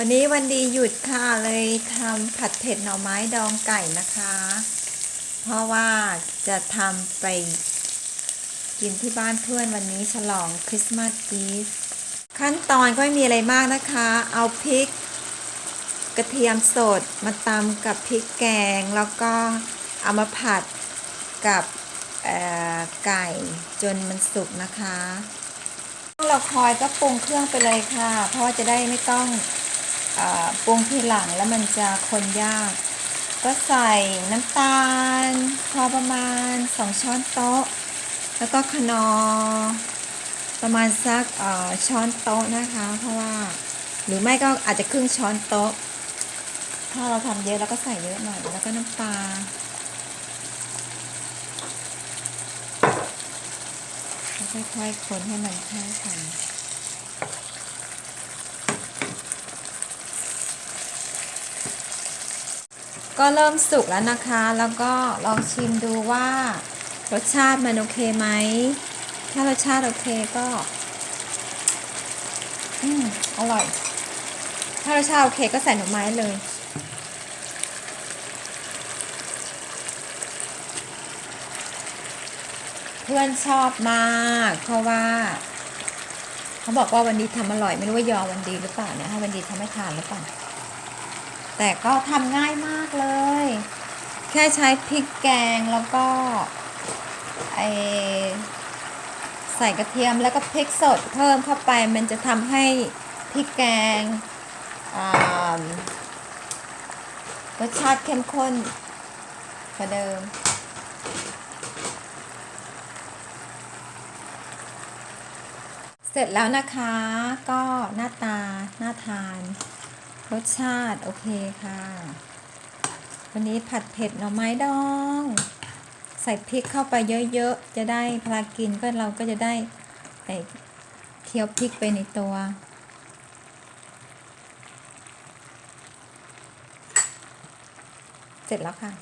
วันนี้วันดีหยุดค่ะเลยทำผัดเผ็ดหน่อไม้ดองไก่นะคะ เพราะว่าจะทำไปกินที่บ้านเพื่อนวันนี้ฉลองคริสต์มาสอีฟขั้นตอนก็ไม่มีอะไรมากนะคะ เอาพริก กระเทียมสดมาตำกับพริกแกง แล้วก็เอามาผัดกับไก่จนมันสุกนะคะเราคอยก็ปรุงเครื่องไปเลยค่ะ เพราะว่าจะได้ไม่ต้อง ปรุงทีหลังแล้วมันจะคนยาก ก็ใส่น้ำตาล พอประมาณ 2 ช้อนโต๊ะ แล้วก็คนอประมาณสักอ่อช้อนโต๊ะนะคะ เพราะว่าหรือไม่ก็อาจจะครึ่งช้อนโต๊ะ ถ้าเราทำเยอะเราก็ใส่เยอะหน่อยแล้วก็น้ำปลาลค่อยๆคนให้มันเข้ากัน ก็เริ่มสุกแล้วนะคะ แล้วก็ลองชิมดูว่ารสชาติมันโอเคไหม ถ้ารสชาติโอเคก็ อืมอร่อย ถ้ารสชาติโอเคก็ใส่หน่อไม้เลย เพื่อนชอบมาก เพราะว่า เขาบอกว่าวันดีทำอร่อย ไม่รู้ว่ายอวันดีหรือเปล่าเนี่ยให้วันดีทำให้ทานหรือเปล่า แต่ก็ทำง่ายมาก เลย แค่ใช้พริกแกงแล้วก็ไอใส่กระเทียมแล้วก็พริกสดเพิ่มเข้าไปมันจะทำให้พริกแกงรสชาติเข้มข้นกว่าเดิม เสร็จแล้วนะคะก็หน้าตาน่าทาน รสชาติโอเคค่ะ วันนี้ผัดเผ็ดหน่อไม้ดอง ใส่พริกเข้าไปเยอะๆ จะได้พลากินก็เราก็จะได้เคี้ยวพริกไปในตัว เสร็จแล้วค่ะ